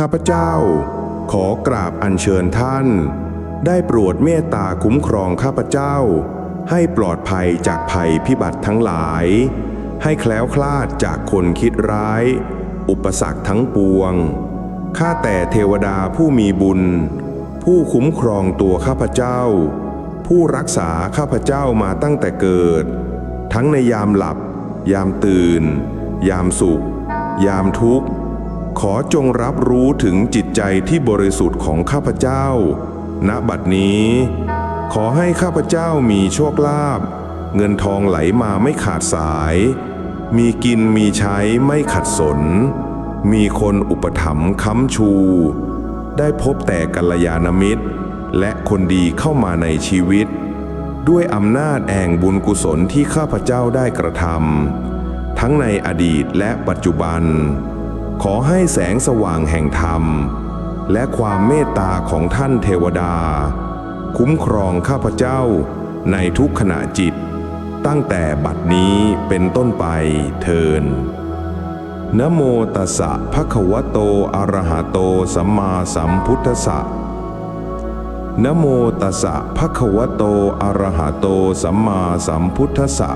ข้าพเจ้า ขอกราบอัญเชิญท่าน ได้โปรดเมตตาคุ้มครองข้าพเจ้า ให้ปลอดภัยจากภัยพิบัติทั้งหลาย ให้แคล้วคลาดจากคนคิดร้าย อุปสรรคทั้งปวง ข้าแต่เทวดาผู้มีบุญ ผู้คุ้มครองตัวข้าพเจ้า ผู้รักษาข้าพเจ้ามาตั้งแต่เกิด ทั้งในยามหลับ ยามตื่น ยามสุข ยามทุกข์ ขอจงรับรู้ถึงจิตใจที่บริสุทธิ์ของข้าพเจ้า ณ บัดนี้ ขอให้ข้าพเจ้ามีโชคลาภ เงินทองไหลมาไม่ขาดสาย มีกินมีใช้ไม่ขัดสน มีคนอุปถัมภ์ค้ำชู ได้พบแต่กัลยาณมิตร และคนดีเข้ามาในชีวิต ด้วยอำนาจแห่งบุญกุศลที่ข้าพเจ้าได้กระทำทั้งในอดีตและปัจจุบัน ขอให้แสงสว่างแห่งธรรม และความเมตตาของท่านเทวดา คุ้มครองข้าพเจ้าในทุกขณะจิต ตั้งแต่บัดนี้เป็นต้นไปเทินนะโมตัสสะภะคะวะโตอะระหะโตสัมมาสัมพุทธัสสะนะโมตัสสะภะคะวะโตอะระหะโตสัมมาสัมพุทธัสสะ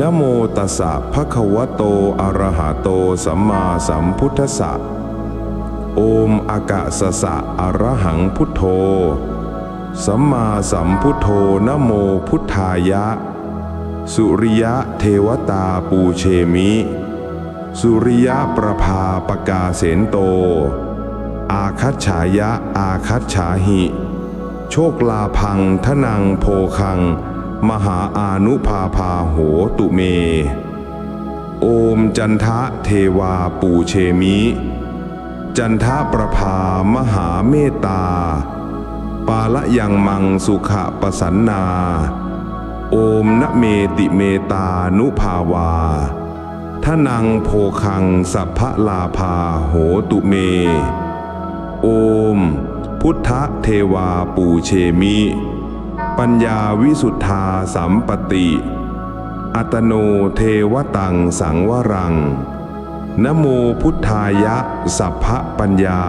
นโมตัสสะภะคะวะโตอะระหะโตสัมมาสัมพุทธัสสะโอมอากะสะสะอะระหังพุทโธ สัมมาสัมพุทโธนโมพุทธายะ สุริยะเทวตาปูเชมิ สุริยะประภาปกาเสนโต อาคัจฉายะอาคัจฉาหิ โชคลาพังทนังโพคัง มหาอานุภาพาโหตุเม โอมจันทะเทวาปูเชมิ จันทะประภามหาเมตตา ปาละยังมังสุขะปสันนา โอมนะเมติเมตานุภาวาทนังโพคังสัพพลาภาโหตุเม โอม พุทธเทวาปูเชมิ ปัญญาวิสุทธาสัมปติ อัตโนเทวตังสังวรัง นโมพุทธายะสัพพะปัญญา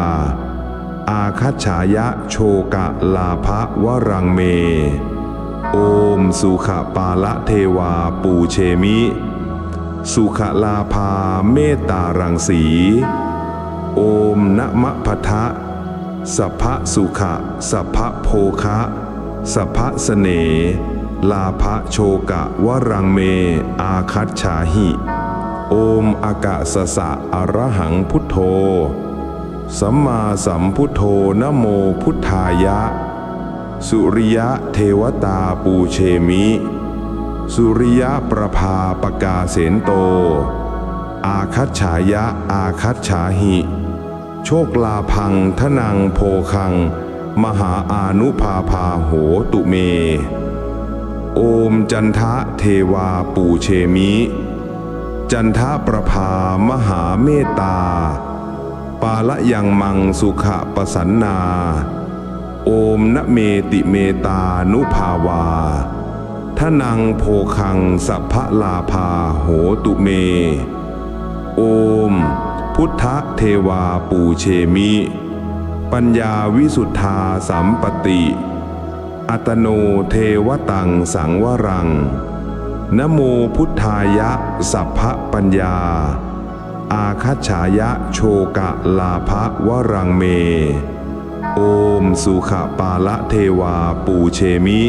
อาคัจฉายะโชกะลาภวรังเม โอมสุขปาละเทวาปูเชมิ สุขลาภาเมตตารังสี โอมนะมะพะทะสัพพะสุขะสัพพะโภคะ สัพพะเสเน ลาภโชกะวรังเม อาคัจฉาหิ โอมอากะสสะอระหังพุทโธ สัมมาสัมพุทโธนโมพุทธายะ สุริยะเทวตาปูเชมิ สุริยะประภาปกาเสนโต อาคัจฉายะอาคัจฉาหิ โชคลาพังทนังโพคัง มหาอานุภาพาโหตุเม โอมจันทะเทวาปูเชมิ จันทะประภามหาเมตตา ปาละยังมังสุขะปสันนา โอมนะเมติเมตานุภาวาทนังโพคังสัพพลาภาโหตุเม โอม พุทธเทวาปูเชมิ ปัญญาวิสุทธาสัมปติ อัตโนเทวตังสังวรัง นโมพุทธายะ สัพพะปัญญา อาคัจฉายะโชกะลาภวรังเม โอมสุขปาละเทวาปูเชมิ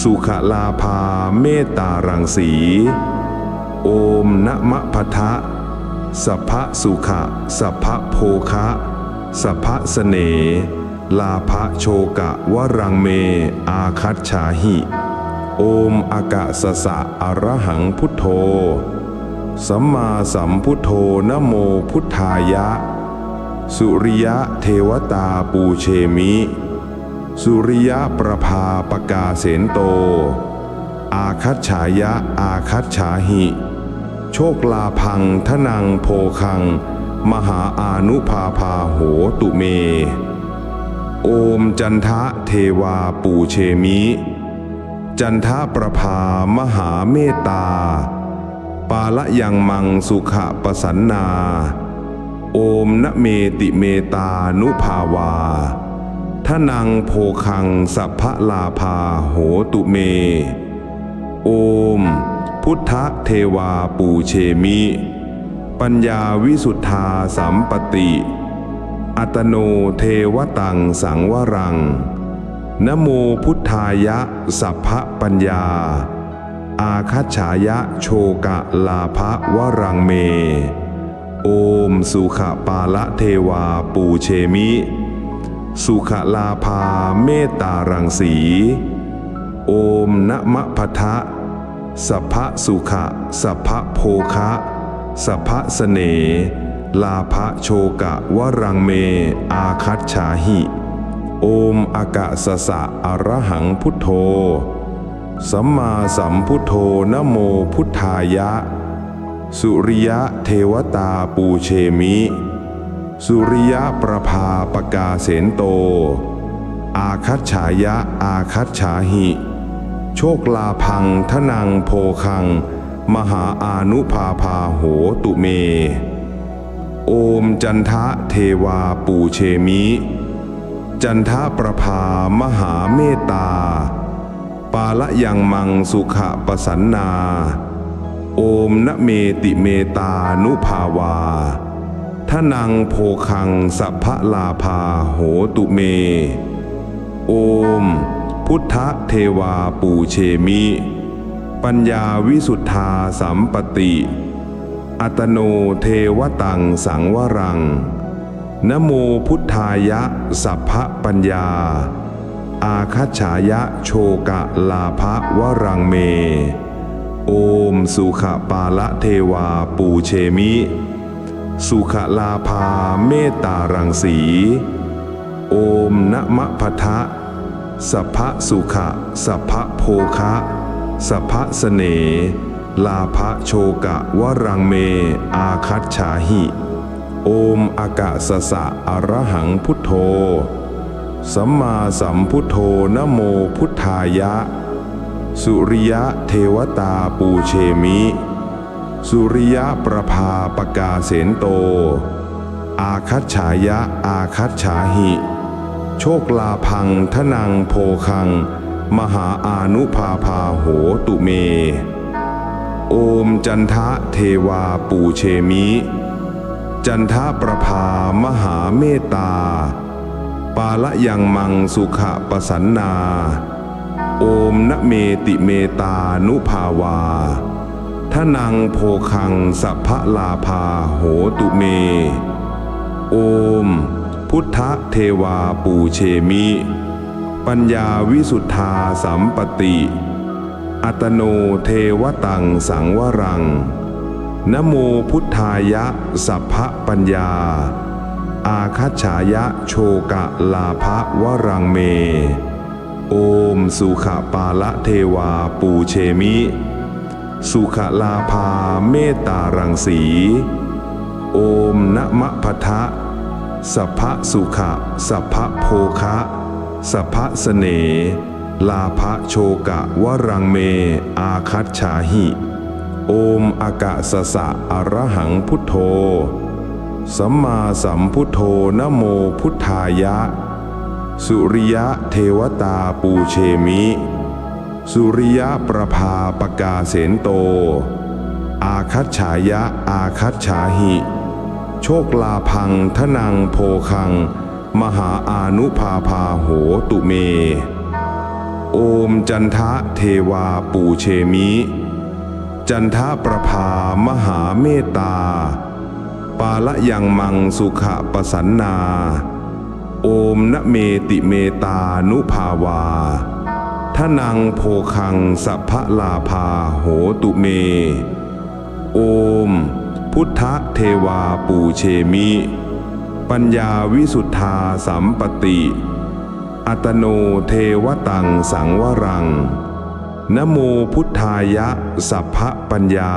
สุขลาภาเมตตารังสี โอมนะมะพะทะสัพพะสุขะสัพพะโภคะ สัพพะเสนลาภโชกะวรังเม อาคัจฉาหิ โอมอากะสะสะอระหังพุทโธ สัมมาสัมพุทโธนโมพุทธายะ สุริยะเทวตาปูเชมิ สุริยะประภาปกาเสนโต อาคัจฉายะอาคัจฉาหิ โชคลาพังทนังโพคัง มหาอานุภาพาโหตุเม โอมจันทะเทวาปูเชมิ จันทะประภามหาเมตตา ปาละยังมังสุขะปสันนา โอมนะเมติเมตานุภาวาทนังโพคังสัพพลาภาโหตุเม โอม พุทธเทวาปูเชมิ ปัญญาวิสุทธาสัมปติ อัตโนเทวตังสังวรัง นโมพุทธายะสัพพะปัญญา อาคัจฉายะโชกะลาภวรังเม โอมสุขปาละเทวาปูเชมิ สุขลาภาเมตตารังสี โอมนะมะพะทะสัพพะสุขะสัพพะโภคะ สัพะเสนลาภโชกะวรังเม อาคัตฉาหิ โอมอากะสะสะอรหังพุทโธ สัมมาสัมพุทโธนโมพุทธายะ สุริยะเทวตาปูเชมิ สุริยะประภาปกาเสนโต อาคัตฉายะอาคัตฉาหิ โชคลาพังทนังโพคัง มหาอานุภาพาโหตุเม โอมจันทะเทวาปูเชมิ จันทะประภามหาเมตตา ปาละยังมังสุขะปสันนา โอมนะเมติเมตานุภาวาทนังโพคังสัพพลาภาโหตุเม โอม พุทธเทวาปูเชมิ ปัญญาวิสุทธาสัมปติ อัตโนเทวตังสังวรัง นโมพุทธายะสัพพะปัญญา อาคัจฉายะโชกะลาภวรังเม โอมสุขปาละเทวาปูเชมิ สุขลาภาเมตตารังสี โอมนะมะพะทะสัพพะสุขะสัพพะโภคะ สัพพะเสนลาภโชกะวรังเม อาคัตฉาหิ โอมอากะสสะอรหังพุทโธ สัมมาสัมพุทโธนโมพุทธายะ สุริยะเทวตาปูเชมิ สุริยะประภาปกาเสนโต อาคัตฉายะอาคัตฉาหิ โชคลาพังทนังโพคัง มหาอานุภาพาโหตุเม โอมจันทะเทวาปูเชมิ จันทะประภามหาเมตตา ปาละยังมังสุขปสันนา โอมนะเมติเมตานุภาวาทนังโพคังสัพพลาภาโหตุเม โอม พุทธเทวาปูเชมิ ปัญญาวิสุทธาสัมปติ อัตโนเทวตังสังวรัง นโมพุทธายะสัพพปัญญา อาคัจฉายะโชกะลาภวรังเม โอมสุขปาละเทวาปูเชมิ สุขลาภาเมตตารังสี โอมนะมะพะทะสัพพสุขะสัพพะโภคะ สัพพะเสเน ลาภโชกะวรังเม อาคัตฉาหิ โอมอากะสะสะอรหังพุทโธ สัมมาสัมพุทโธนโมพุทธายะ สุริยะเทวตาปูเชมิ สุริยะประภาปกาเสนโต อาคัตฉายะอาคัตฉาหิ โชคลาพังทนังโพคัง มหาอานุภาพาโหตุเม โอมจันทะเทวาปูเชมิ จันทะประภามหาเมตตา ปาละยังมังสุขะปสันนา โอมนะเมติเมตานุภาวาทนังโพคังสัพพะลาภาโหตุเม โอม พุทธเทวาปูเชมิ ปัญญาวิสุทธาสัมปติ อัตโนเทวตังสังวรัง นโมพุทธายะสัพพปัญญา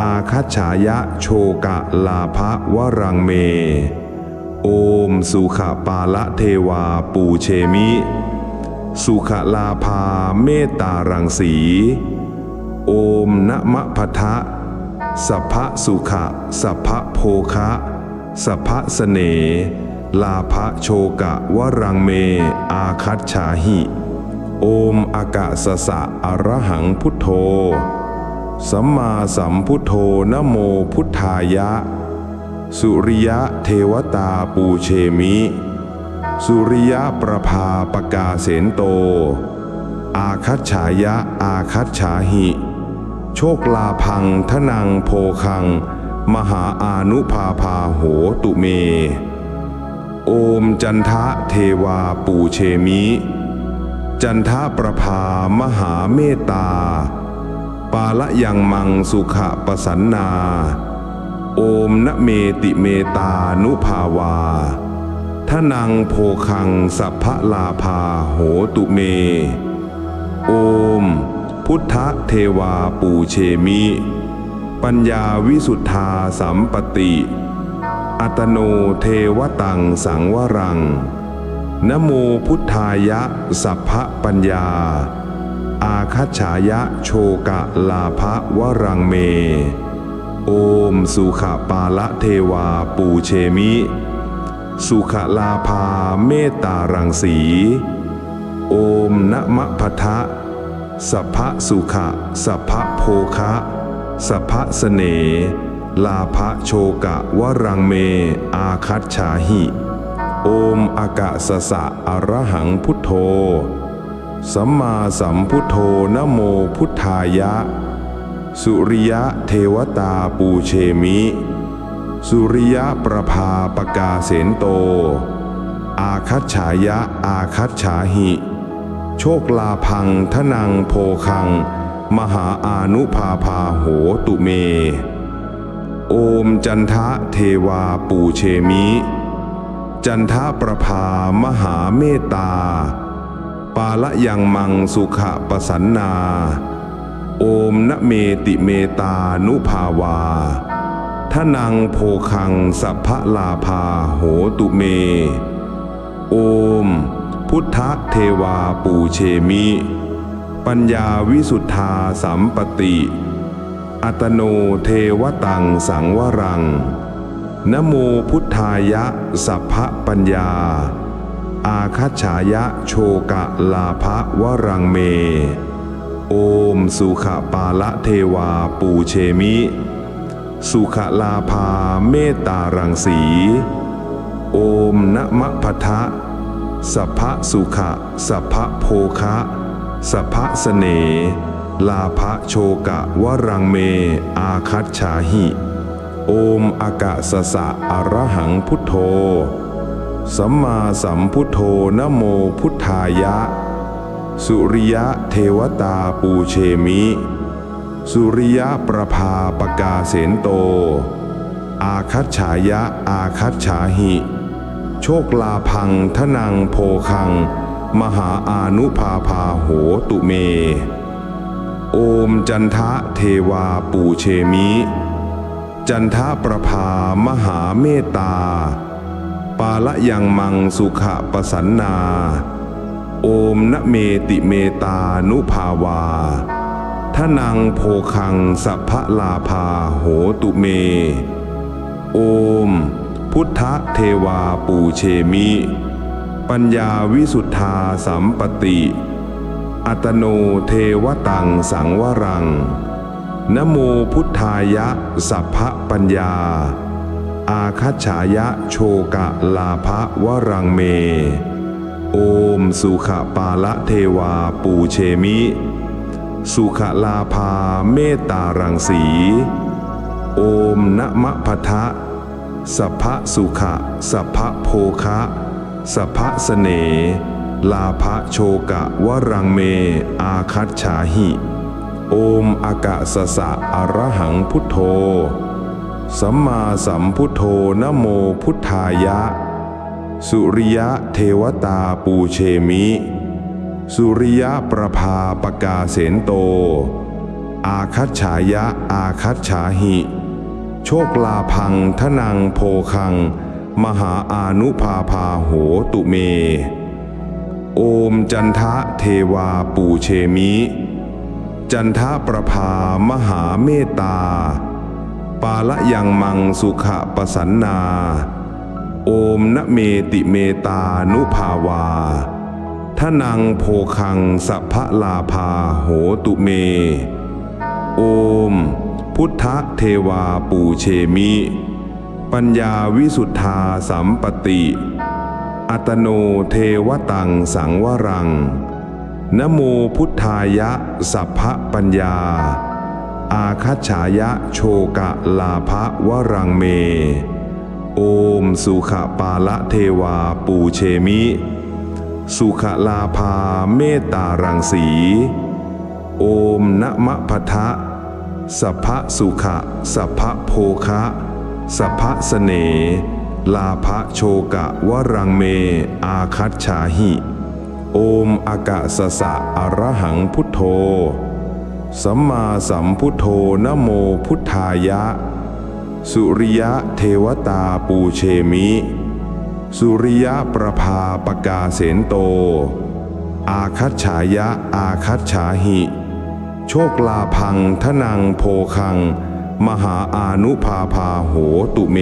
อาคัจฉายะโชกะลาภวรังเม โอมสุขปาละเทวาปูเชมิ สุขลาภาเมตตารังสี โอมนะมะพทะสัพพสุขะสัพพะโภคะ สัพพะเสนลาภโชกะวรังเม อาคัตฉาหิ โอมอากาสสะอรหังพุทโธ สัมมาสัมพุทโธนโมพุทธายะ สุริยะเทวตาปูเชมิ สุริยะประภาปกาเสนโต อาคัตฉายะอาคัตฉาหิ โชคลาพังทนังโพคัง มหาอานุภาพาโหตุเม โอมจันทะเทวาปูเชมิ จันทะประภามหาเมตตา ปาละยังมังสุขะปสันนา โอมนะเมติเมตานุภาวาทนังโพคังสัพพลาภาโหตุเม โอม พุทธเทวาปูเชมิ ปัญญาวิสุทธาสัมปติ อัตโนเทวตังสังวรัง นโมพุทธายะ สัพพะปัญญา อาคัจฉายะโชกะลาภวรังเม โอมสุขปาละเทวาปูเชมิ สุขลาภาเมตตารังสี โอมนะมะพะทะสัพพะสุขะสัพพะโภคะ สัพพะเสนลาภโชกะวรังเม อาคัตฉาหิ โอมอากาสสะอรหังพุทโธ สัมมาสัมพุทโธนโมพุทธายะ สุริยะเทวตาปูเชมิ สุริยะประภาปกาเสนโต อาคัตฉายะอาคัตฉาหิ โชคลาพังทนังโพคัง มหาอานุภาพาโหตุเม โอมจันทะเทวาปูเชมิ จันทะประภามหาเมตตา ปาละยังมังสุขปสันนา โอมนะเมติเมตานุภาวาทนังโพคังสัพพลาภาโหตุเม โอม พุทธเทวาปูเชมิ ปัญญาวิสุทธาสัมปติ อัตโนเทวตังสังวรัง นโมพุทธายะสัพพปัญญา อาคัจฉายะโชกะลาภวรังเม โอมสุขปาละเทวาปูเชมิ สุขลาภาเมตตารังสี โอมนะมะพทะสัพพสุขะสัพพโภคะ สัพพะเสเน ลาภโชกะวรังเม อาคัตฉาหิ โอมอากาสสะอรหังพุทโธ สัมมาสัมพุทโธนโมพุทธายะ สุริยะเทวตาปูเชมิ สุริยะประภาปกาเสนโต อาคัตฉายะอาคัตฉาหิ โชคลาพังทนังโพคัง มหาอานุภาพาโหตุเม โอมจันทะเทวาปูเชมิ จันทะประภามหาเมตตา ปาละยังมังสุขะปสันนา โอมนะเมติเมตานุภาวาทนังโพคังสัพพลาภาโหตุเม โอม พุทธเทวาปูเชมิ ปัญญาวิสุทธาสัมปติ อัตโนเทวตังสังวรัง นโมพุทธายะสัพพปัญญา อาคัจฉายะโชกะลาภวรังเม โอมสุขปาละเทวาปูเชมิ สุขลาภาเมตตารังสี โอมนะมะพทะสัพพสุขะสัพพโภคะ สัพพะเสเน ลาภโชกะวรังเม อาคัตฉาหิ โอมอากาสสะอรหังพุทโธ สัมมาสัมพุทโธนโมพุทธายะ สุริยะเทวตาปูเชมิ สุริยะประภาปกาเสนโต อาคัตฉายะอาคัตฉาหิ โชคลาพังทนังโพคัง มหาอานุภาพาโหตุเม โอมจันทะเทวาปูเชมิ จันทะประภามหาเมตตา ปาละยังมังสุขะปสันนา โอมนะเมติเมตานุภาวาทนังโพคังสัพพลาภาโหตุเม โอม พุทธเทวาปูเชมิ ปัญญาวิสุทธาสัมปติ อัตโนเทวตังสังวรัง นโมพุทธายะ สัพพะปัญญา อาคัจฉายะโชกะลาภวรังเม โอมสุขปาละเทวาปูเชมิ สุขลาภาเมตตารังสี โอมนะมะพะทะสัพพะสุขะสัพพะโภคะ สัพพะเสนลาภโชกะวรังเม อาคัตฉาหิ โอมอากาสสะอรหังพุทโธ สัมมาสัมพุทโธนโมพุทธายะ สุริยะเทวตาปูเชมิ สุริยะประภาปกาเสนโต อาคัตฉายะอาคัตฉาหิ โชคลาพังทนังโพคัง มหาอานุภาพาโหตุเม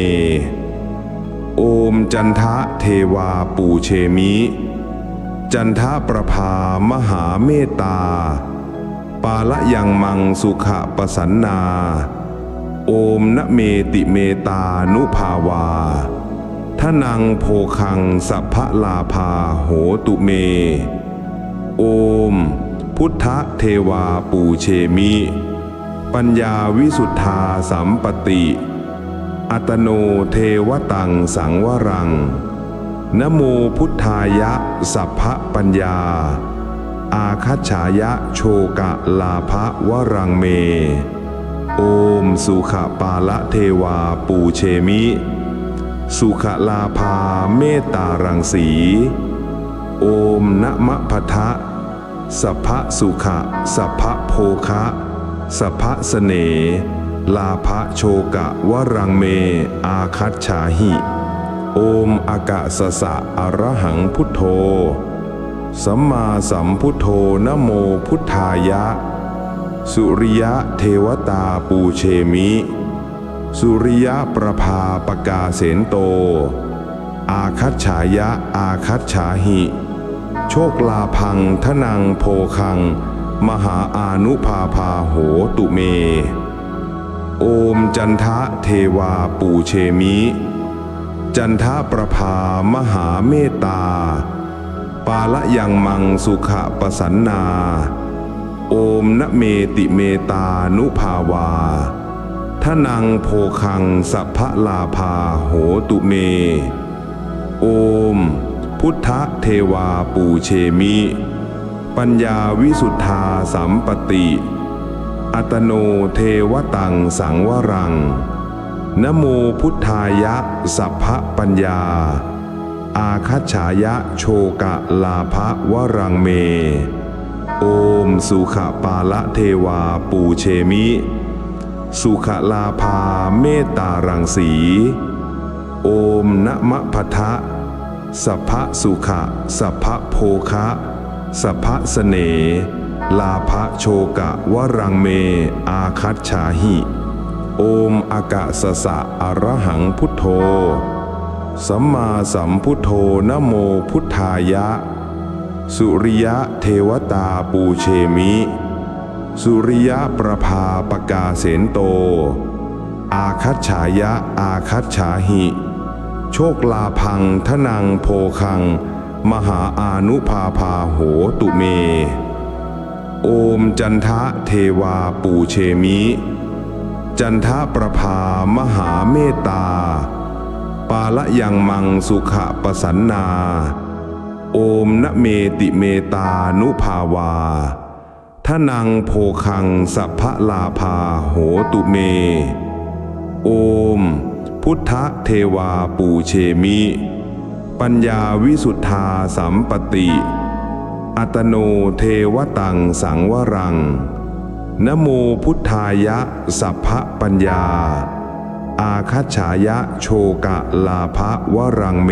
โอมจันทะเทวาปูเชมิ จันทะประภามหาเมตตา ปาละยังมังสุขะปสันนา โอมนะเมติเมตานุภาวาทนังโพคังสัพพลาภาโหตุเม โอม พุทธเทวาปูเชมิ ปัญญาวิสุทธาสัมปติ อัตโนเทวตังสังวรัง นโมพุทธายะสัพพะปัญญา อาคัจฉายะโชกะลาภวรังเม โอมสุขปาละเทวาปูเชมิ สุขลาภาเมตตารังสี โอมนะมะพะทะสัพพะสุขะสัพพะโภคะ สัพพะเสนลาภโชกะวรังเม อาคัตฉาหิ โอมอากาสสะอรหังพุทโธ สัมมาสัมพุทโธนโมพุทธายะ สุริยะเทวตาปูเชมิ สุริยะประภาปกาเสนโต อาคัตฉายะอาคัตฉาหิ โชคลาพังทนังโพคัง มหาอานุภาพาโหตุเม โอมจันทะเทวาปูเชมิ จันทะประภามหาเมตตา ปาละยังมังสุขะปสันนา โอมนเมติเมตานุภาวาทนังโพคังสัพพลาภาโหตุเม โอม พุทธเทวาปูเชมิ ปัญญาวิสุทธาสัมปติ อัตโนเทวตังสังวรัง นโมพุทธายะ สัพพะปัญญา อาคัจฉายะโชกะลาภวรังเม โอมสุขปาละเทวาปูเชมิ สุขลาภาเมตตารังสี โอมนะมะพะทะสัพพะสุขะสัพพะโภคะ สัพพะเสเน ลาภโชกะวรังเม อาคัตฉาหิ โอมอากาสสะอรหังพุทโธ สัมมาสัมพุทโธนโมพุทธายะ สุริยะเทวตาปูเชมิ สุริยะประภาปกาเสนโต อาคัตฉายะอาคัตฉาหิ โชคลาพังทนังโพคัง มหาอานุภาพาโหตุเม โอมจันทะเทวาปูเชมิ จันทะประภามหาเมตตา ปาละยังมังสุขะปสันนา โอมนะเมติเมตานุภาวาทนังโพคังสัพพลาภาโหตุเม โอม พุทธเทวาปูเชมิ ปัญญาวิสุทธาสัมปติ อัตโนเทวตังสังวรัง นโมพุทธายะสัพพะปัญญา อาคัจฉายะโชกะลาภวรังเม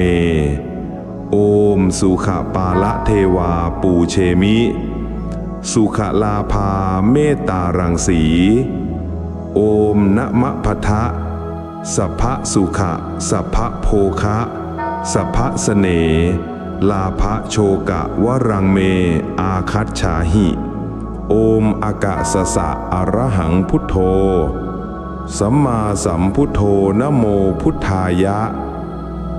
โอมสุขปาละเทวาปูเชมิ สุขลาภาเมตตารังสี โอมนะมะพะทะสัพพะสุขะสัพพะโภคะ สัพพะเสนลาภะโชกะวรังเม อาคัตฉาหิ โอมอากาสสะอรหังพุทโธ สัมมาสัมพุทโธนโมพุทธายะ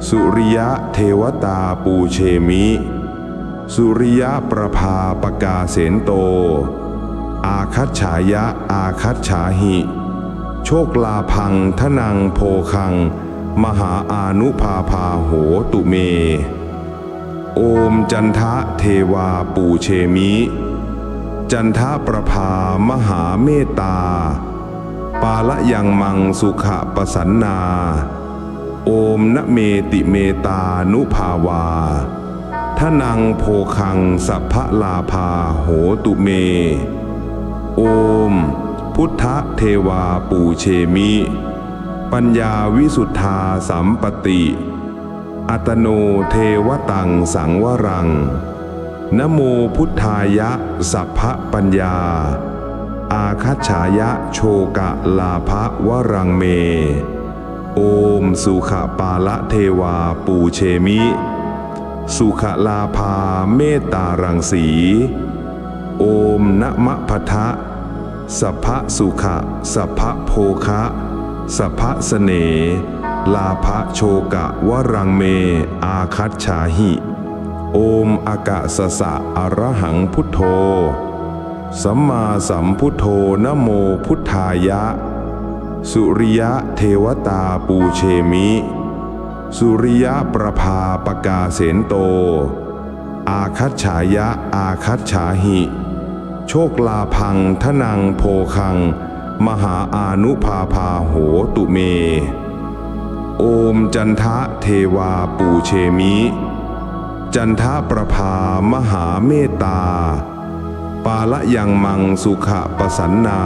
สุริยะเทวตาปูเชมิ สุริยะประภาปกาเสนโต อาคัตฉายะอาคัตฉาหิ โชคลาพังทนังโพคัง มหาอานุภาพาโหตุเม โอมจันทะเทวาปูเชมิ จันทะประภามหาเมตตา ปาละยังมังสุขะปสันนา โอมนะเมติเมตานุภาวาทนังโพคังสัพพลาภาโหตุเม โอม พุทธเทวาปูเชมิ ปัญญาวิสุทธาสัมปติ อัตโนเทวตังสังวรัง นโมพุทธายะ สัพพะปัญญา อาคัจฉายะโชกะลาภวรังเม โอมสุขปาละเทวาปูเชมิ สุขลาภาเมตตารังสี โอมนะมะพทะสัพพะสุขะสัพพะโภคะ สัพพะเสนลาภโชกะวรังเม อาคัตฉาหิ โอมอากาสสะอรหังพุทโธ สัมมาสัมพุทโธนโมพุทธายะ สุริยะเทวตาปูเชมิ สุริยะประภาปกาเสนโต อาคัตฉายะอาคัตฉาหิ โชคลาพังทนังโพคัง มหาอานุภาพาโหตุเม โอมจันทะเทวาปูเชมิ จันทะประภามหาเมตตา ปาละยังมังสุขะปสันนา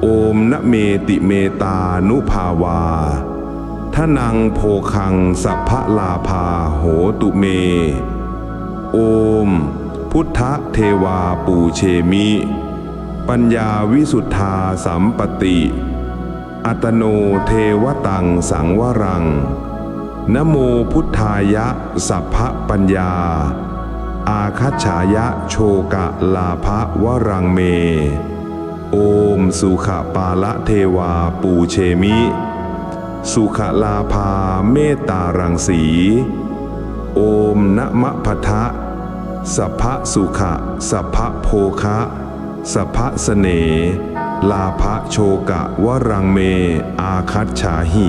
โอมนเมติเมตานุภาวาทนังโพคังสัพพลาภาโหตุเม โอม พุทธเทวาปูเชมิ ปัญญาวิสุทธาสัมปติ อัตโนเทวตังสังวรัง นโมพุทธายะสัพพปัญญา อาคัจฉายะโชกะลาภวรังเม โอมสุขปาละเทวาปูเชมิ สุขลาภาเมตตารังสี โอมนะมะพะทะสัพพสุขะสัพพะโภคะ สภะเสนลาภโชกะวรังเม อาคัตฉาหิ